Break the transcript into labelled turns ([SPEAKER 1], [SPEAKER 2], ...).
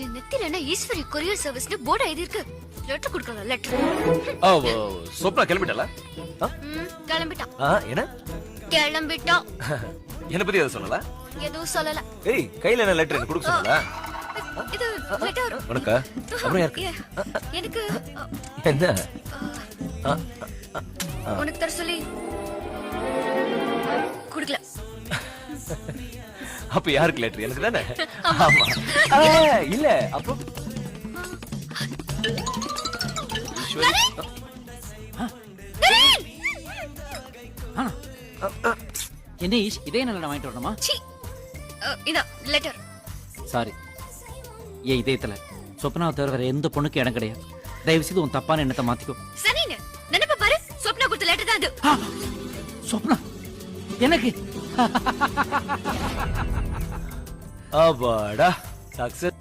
[SPEAKER 1] என் நெத்தில என்ன ஈஸ்வரி கொரியர் சர்வீஸ்னு போர்டு எழுதி இருக்கு லெட்டர் கொடுக்கலாம் லெட்டர்
[SPEAKER 2] ஓ சொப்னா கிளம்பிட்டல
[SPEAKER 1] கிளம்பிட்டான்
[SPEAKER 2] ஆ என்ன?
[SPEAKER 1] கிளம்பிட்டான்
[SPEAKER 2] என்ன பத்தி எதுவும் சொல்லல?
[SPEAKER 1] எதுவும் சொல்லல.
[SPEAKER 2] ஏய் கையில என்ன லெட்டர் கொடுக்க சொல்லல?
[SPEAKER 1] இது லெட்டர்
[SPEAKER 2] உனக்கா? அப்புறம் யாருக்கு?
[SPEAKER 1] எனக்கு
[SPEAKER 2] என்ன?
[SPEAKER 1] உனக்கு தர சொல்லி. குடுக்கல.
[SPEAKER 2] அப்ப யாருக்கு லெட்டர் எனக்கு தானே? ஆமா. இல்ல அப்போ?
[SPEAKER 3] என்ன ஈஷ் இதே நல்ல வாங்கிட்டு வரணுமா?
[SPEAKER 1] இதா லெட்டர்
[SPEAKER 3] சாரி ஏன் இதயத்துல சொப்னாவை தவிர வேற எந்த பொண்ணுக்கு இடம் கிடையாது. தயவு செய்து உன் தப்பான எண்ணத்தை மாத்திக்கோ.
[SPEAKER 1] சரின்னு நினைப்ப பாரு சொப்னா கொடுத்த லெட்டர் தான் அது!
[SPEAKER 3] சொப்னா? எனக்கு?
[SPEAKER 2] अब सक्सेस